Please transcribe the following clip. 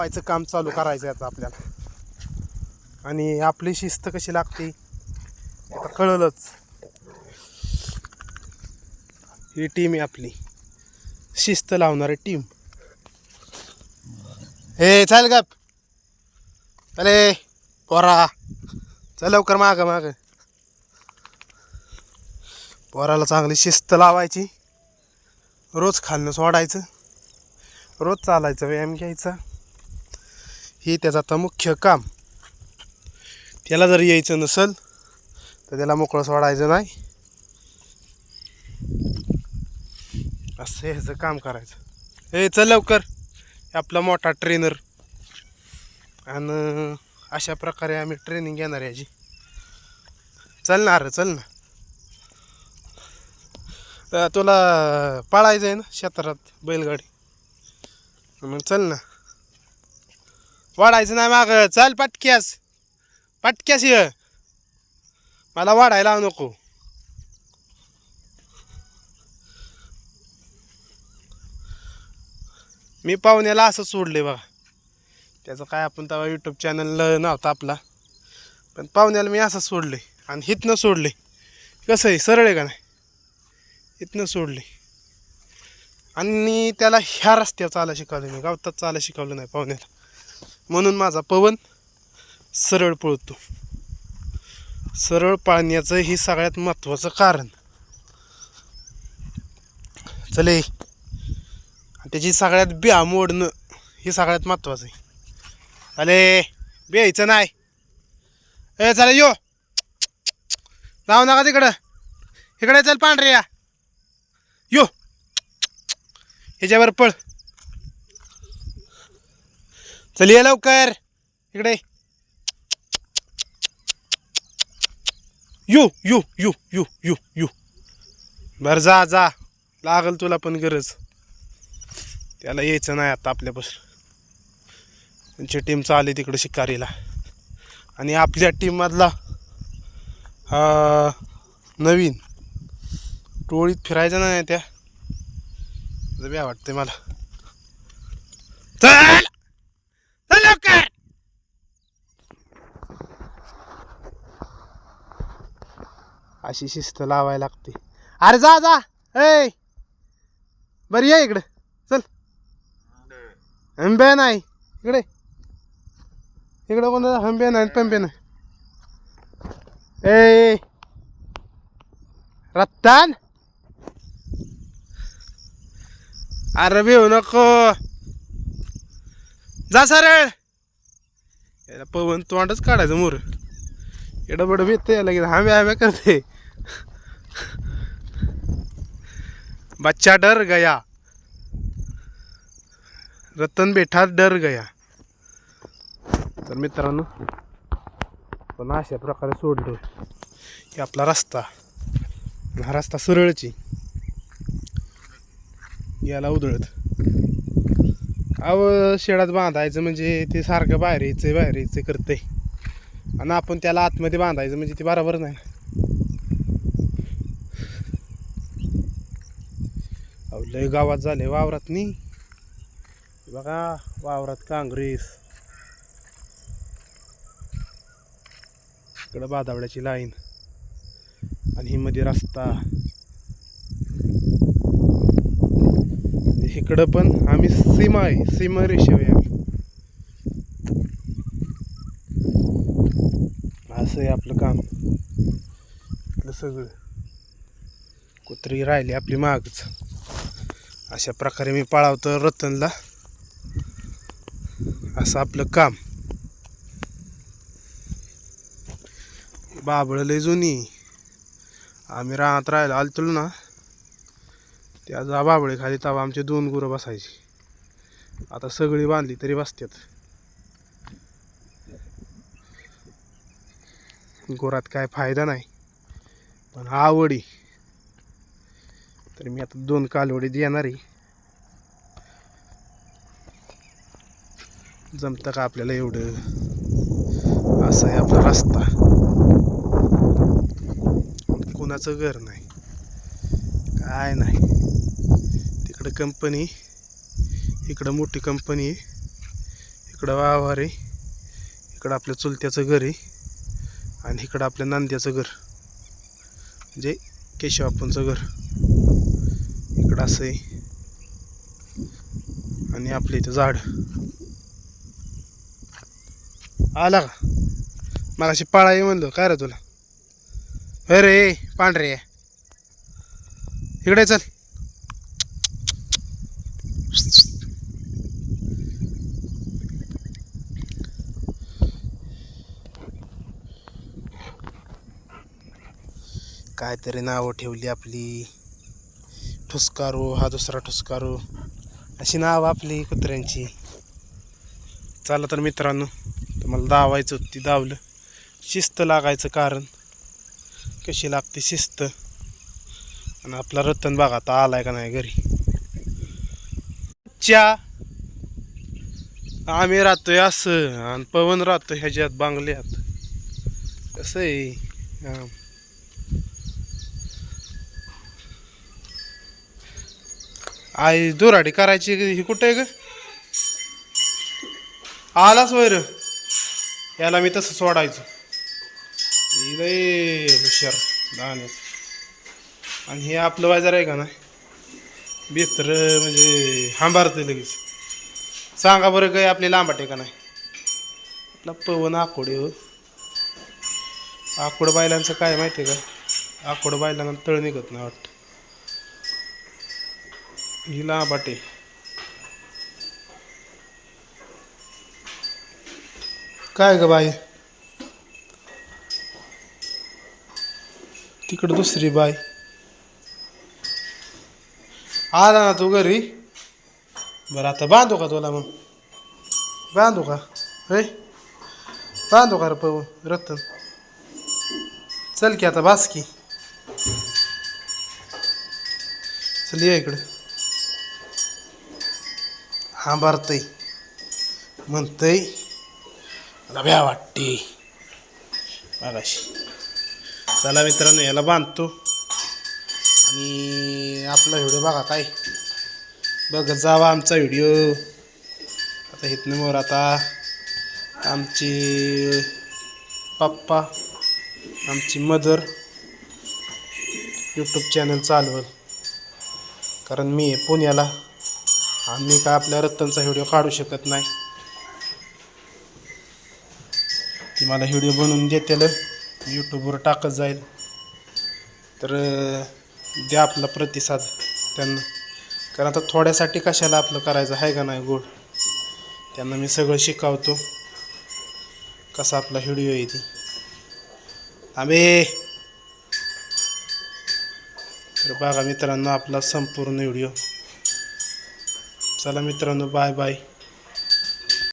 व्हायचं काम चालू करायचं आता आपल्याला. आणि आपली शिस्त कशी लागते? आता कळलंच. ही टीम आहे आपली. शिस्त लावणारी टीम हे चाल गप. अरे पोरा. चल लवकर माग माग. पोराला चांगली शिस्त लावायची. रोज खाल्लं सोडायचं. रोज चालायचं व्यायाम घ्यायचा. हे त्याचं आता मुख्य काम. त्याला जर यायचं नसल तर त्याला मोकळं सोडायचं नाही. असं ह्याचं काम करायचं. हे चल लवकर. आपला मोठा ट्रेनर आणि अशा प्रकारे आम्ही ट्रेनिंग घेणार याची. चल ना अरे चल ना. तुला पाळायचं आहे ना क्षेत्रात बैलगाडी? मग चल ना. वाढायचं नाही माग. चल पटक्यास. पटक्यास ये. मला वाढायला नको. मी पाहुण्याला असं सोडले बघा. त्याचं काय आपण तेव्हा यूट्यूब चॅनल नव्हता आपला. पण पाहुण्याला मी असं सोडले आणि हितनं सोडले कसं आहे? सरळ आहे का नाही? इथनं सोडले आणि त्याला ह्या रस्त्यावर चालायला शिकवलं मी. गावतात चालायला शिकवलं नाही पाहुण्याला. म्हणून माझा पवन सरळ पळतो. सरळ पाळण्याचं हे सगळ्यात महत्त्वाचं कारण. चले त्याची सगळ्यात बिया मोडणं हे सगळ्यात महत्त्वाचं आहे. अरे बियायचं नाही. ए चला यो. जाऊ नका तिकडं. इकडे चल पांढरे या यो. ह्याच्यावर पळ. चल ये लवकर. इकडे. यू यू यू यू यू यू. बर जा जा. लागल तुला पण गरज. त्याला यायचं नाही आता आपल्यापासून. त्यांची टीम चालली तिकडं शिकारीला. आणि आपल्या टीममधला नवीन. टोळीत फिरायचं नाही त्या. ब्या वाटते मला चल चल लवकर अशी शिस्त लावायला लागते. अरे जा जा. ऐ. बरं ये इकडं. चल. हंबे नाही. इकडे. इकडं कोण हंबे नाही पंबे नाही. ए रत्तान. अरे भिऊ नको. जा सरळ. याला पवन तोंडच काढायचं मोर. एडबड भेटते लगेच. हांब्या हांब्या करते. बच्चा डर गया। रतन बेठा डर गया। तर मित्रांनो पण अशा प्रकारे सोडलो की आपला रस्ता हा रस्ता सरळची याला उधळत. अव शेडात बांधायचं म्हणजे ते सारखं बाहेर यायचं बाहेर यायचं करतंय. आणि आपण त्याला आतमध्ये बांधायचं म्हणजे ते बरोबर नाही. लय गावात झाले वावरात नी. बघा वावरात काँग्रेस. इकडं बादावड्याची लाईन. आणि ही मध्ये रस्ता. इकडं पण आम्ही सीमा आहे सीमा रेषेवर आहे आम्ही. असं आहे आपलं काम. आपलं सगळं. कुत्री राहिली आपली मागच. अशा प्रकारे मी पाळावतो रतनला. असं आपलं काम. बाबळ लय जुनी. आम्ही राहत राहिलो आलतो ना त्या जा बाबळे खाली तेव्हा आमचे दोन गुरं बसायची. आता सगळी बांधली तरी बसतात गोरात काय फायदा नाही. पण आवडी. तर मी आता दोन कालवडी देणार आहे. जमतं का आपल्याला एवढं? असं आहे आपला रस्ता. कोणाचं घर नाही. काय नाही. तिकडं कंपनी इकडं मोठी कंपनी आहे. इकडं वावर आहे. इकडं आपल्या चुलत्याचं घर आहे. आणि इकडं आपल्या नांद्याचं घर. म्हणजे केशवापूंचं घर. इकडं असं आहे. आणि आपलं इथं झाड. आला का? मला पाळा ये म्हणलो. काय रे तुला? अरे पांढरे इकडे चल. काहीतरी नावं ठेवली आपली. ठुसकारू हा दुसरा ठुसकारू. अशी नावं आपली कुत्र्यांची. चला तर मित्रांनो तुम्हाला दावायचं होती ती दावलं. शिस्त लागायचं कारण. कशी लागते शिस्त? आणि आपला रतन बघा आता आलाय का नाही घरी? च्या! आम्ही राहतोय असं आणि पवन राहतो ह्याच्यात बांगल्यात. कसं आहे? आई दुराडी करायची ही कुठे आहे ग? आलाच वैर. याला मी तसं सोडायचो. लय हुशार दाण्याच आणि हे आपलं बाजार आहे का नाही? बेतर म्हणजे हांबारतं लगेच. सांगा बरं काय आपली लांबाट आहे का नाही? आपला पवन आकोडे हो. आकोड बायलांचं काय माहिती आहे का? आकोड बायलांना तळ निघत नाही वाटतं. हिला लांबाट काय ग बाई? तिकडं दुसरी बाई. आला ना तू घरी? बरं आता बांधू का तुला मग? बांधू का? हे बांधू का रे रतन? चल की आता बास की. चल ये इकडे. हा बारतय म्हणतय मला भ्या वाटते मागाशी. चला मित्रांनो याला बांधतो. आणि आपला व्हिडिओ बघा काय. बघत जावा आमचा व्हिडिओ. आता इथनं मोर आता आमची पप्पा आमची मदर यूट्यूब चॅनल चालवल. कारण मी आहे पुण्याला. आम्ही काय आपल्या रत्तनचा व्हिडिओ काढू शकत नाही. ती मला व्हिडिओ बनवून देतेल यूट्यूबवर टाकत जाईल. तर द्या आपला प्रतिसाद त्यांना. कारण आता थोड्यासाठी कशाला आपलं करायचं आहे का नाही गोड? त्यांना मी सगळं शिकवतो. कसा आपला व्हिडिओ येते आंबे तर बघा मित्रांनो आपला संपूर्ण व्हिडिओ. चला मित्रांनो बाय बाय.